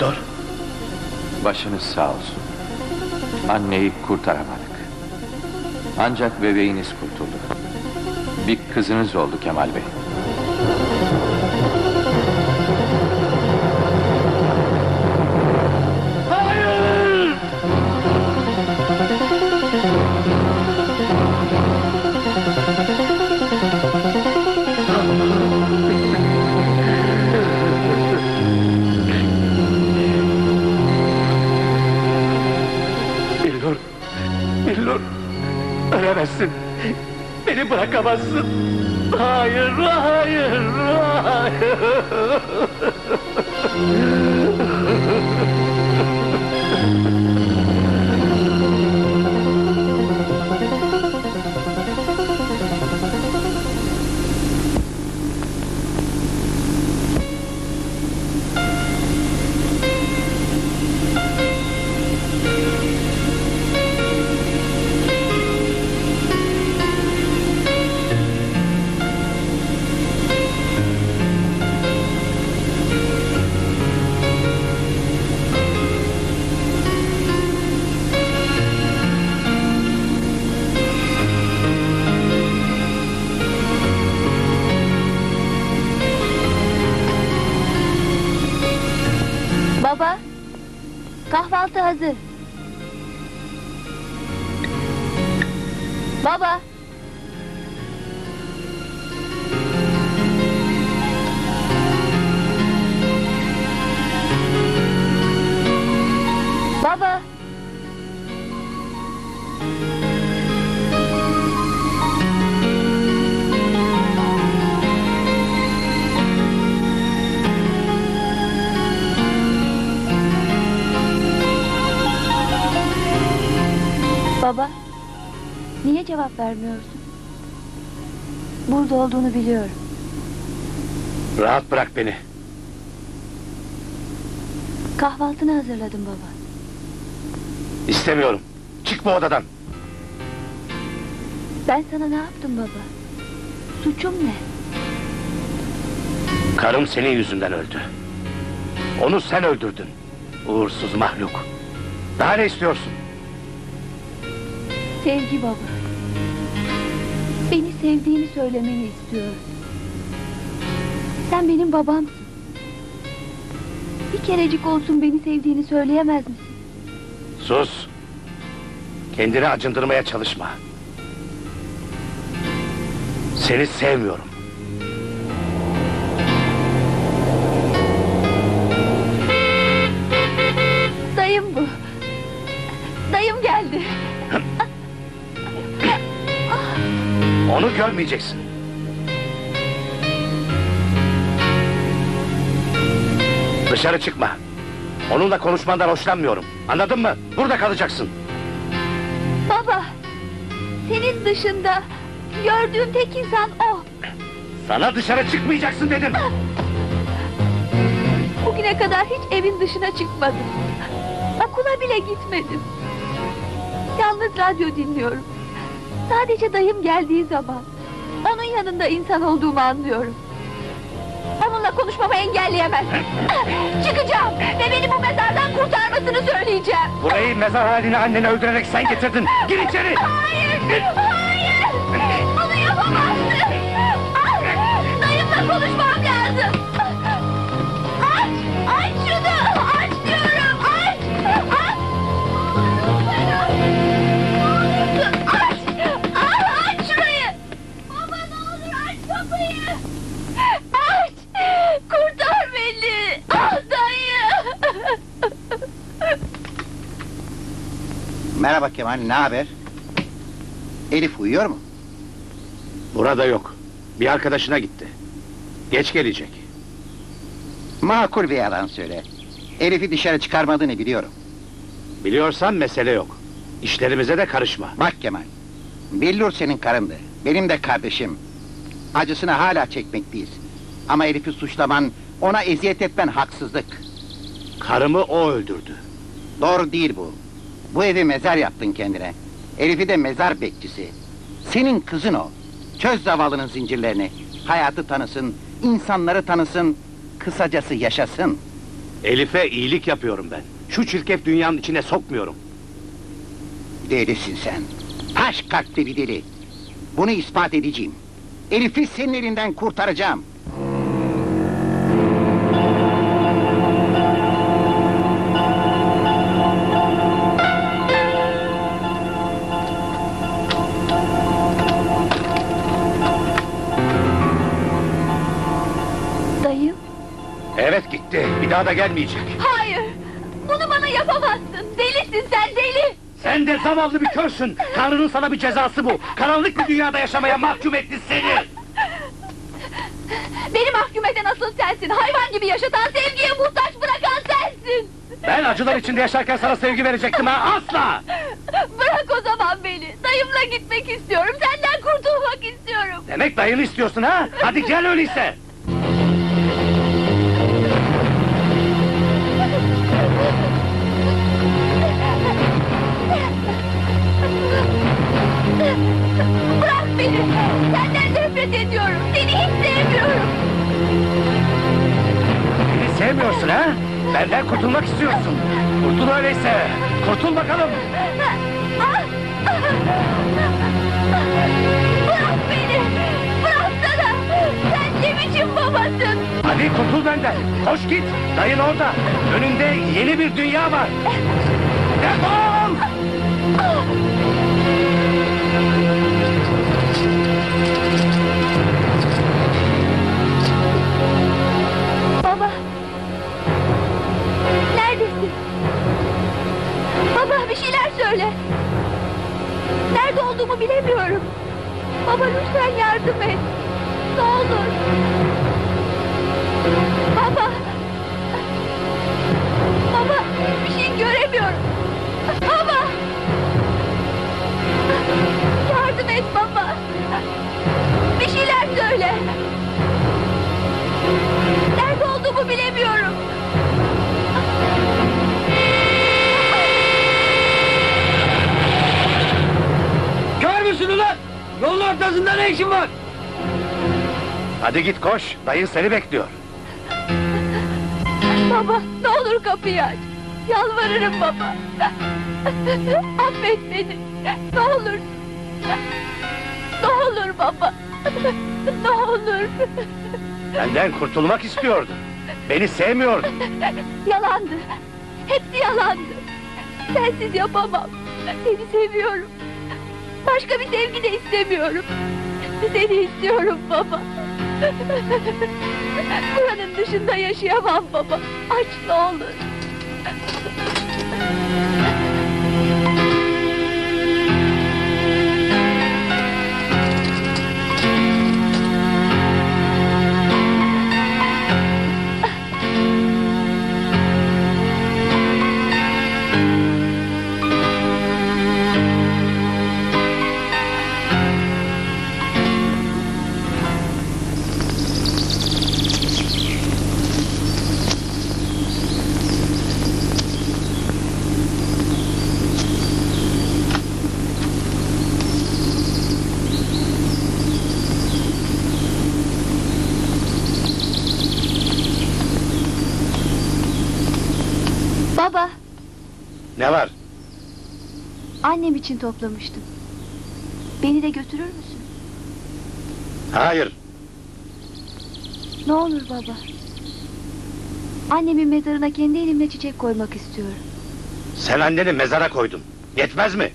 doktor? Başınız sağ olsun. Anneyi kurtaramadık. Ancak bebeğiniz kurtuldu. Bir kızınız oldu Kemal Bey. Ölemezsin. Beni bırakamazsın. Hayır, hayır, hayır. kahvaltı hazır. Baba. Baba. Cevap vermiyorsun? Burada olduğunu biliyorum. Rahat bırak beni. Kahvaltını hazırladım baba. İstemiyorum. Çık bu odadan. Ben sana ne yaptım baba? Suçum ne? Karım senin yüzünden öldü. Onu sen öldürdün. Uğursuz mahluk. Daha ne istiyorsun? Sevgi baba. Beni sevdiğini söylemeni istiyorum. Sen benim babamsın. Bir kerecik olsun beni sevdiğini söyleyemez misin? Sus. Kendini acındırmaya çalışma. Seni sevmiyorum. Onu görmeyeceksin. Dışarı çıkma. Onunla konuşmandan hoşlanmıyorum. Anladın mı? Burada kalacaksın. Baba, senin dışında gördüğüm tek insan o. Sana dışarı çıkmayacaksın dedim. Bugüne kadar hiç evin dışına çıkmadım. Okula bile gitmedim. Yalnız radyo dinliyorum. Sadece dayım geldiği zaman onun yanında insan olduğumu anlıyorum. Onunla konuşmamı engelleyemez. Çıkacağım ve beni bu mezardan kurtarmasını söyleyeceğim. Burayı mezar haline anneni öldürerek sen getirdin. Gir içeri. Hayır, hayır. Bunu yapamazsın. Dayımla konuşmam Kemal, ne haber? Elif uyuyor mu? Burada yok. Bir arkadaşına gitti. Geç gelecek. Makul bir yalan söyle. Elif'i dışarı çıkarmadığını biliyorum. Biliyorsan mesele yok. İşlerimize de karışma. Bak Kemal, Billur senin karındı, benim de kardeşim. Acısını hala çekmekteyiz. Ama Elif'i suçlaman, ona eziyet etmen haksızlık. Karımı o öldürdü. Doğru değil bu. Bu evi mezar yaptın kendine. Elif'i de mezar bekçisi. Senin kızın o. Çöz zavallının zincirlerini. Hayatı tanısın, insanları tanısın, kısacası yaşasın. Elif'e iyilik yapıyorum ben. Şu çirkef dünyanın içine sokmuyorum. Delisin sen. Taş kalpli bir deli. Bunu ispat edeceğim. Elif'i senin elinden kurtaracağım. Daha da gelmeyecek. Hayır! Bunu bana yapamazsın. Delisin sen deli! Sen de zavallı bir körsün. Tanrı'nın sana bir cezası bu. Karanlık bir dünyada yaşamaya mahkum etti seni. Beni mahkum eden asıl sensin. Hayvan gibi yaşatan, sevgiye muhtaç bırakan sensin. Ben acılar içinde yaşarken sana sevgi verecektim ha asla. Bırak o zaman beni. Dayımla gitmek istiyorum. Senden kurtulmak istiyorum. Demek dayını istiyorsun ha? Hadi gel öyleyse. Senden nefret ediyorum. Seni hiç sevmiyorum. Beni sevmiyorsun ha? Benden kurtulmak istiyorsun. Kurtul öyleyse. Kurtul bakalım. Bırak beni. Bıraksana. Sen ne biçim babasın? Hadi kurtul benden. Koş git. Dayın orada. Önünde yeni bir dünya var. Defol! Baba. Neredesin? Baba bir şeyler söyle. Nerede olduğumu bilemiyorum. Baba lütfen yardım et. Ne olur. Baba. Baba bir ne işin var? Hadi git koş. Dayın seni bekliyor. Baba ne olur kapıyı aç. Yalvarırım baba. Affet beni. Ne olur. Ne olur baba. Ne olur. Benden kurtulmak istiyordun. Beni sevmiyordun. Yalandı. Hepsi yalandı. Sensiz yapamam. Seni seviyorum. Başka bir sevgi de istemiyorum. Seni istiyorum baba. Buranın dışında yaşayamam baba. Aç ne olur. Baba, Ne var? annem için toplamıştım. Beni de götürür müsün? Hayır. Ne olur baba. Annemin mezarına kendi elimle çiçek koymak istiyorum. Sen anneni mezara koydun. Yetmez mi?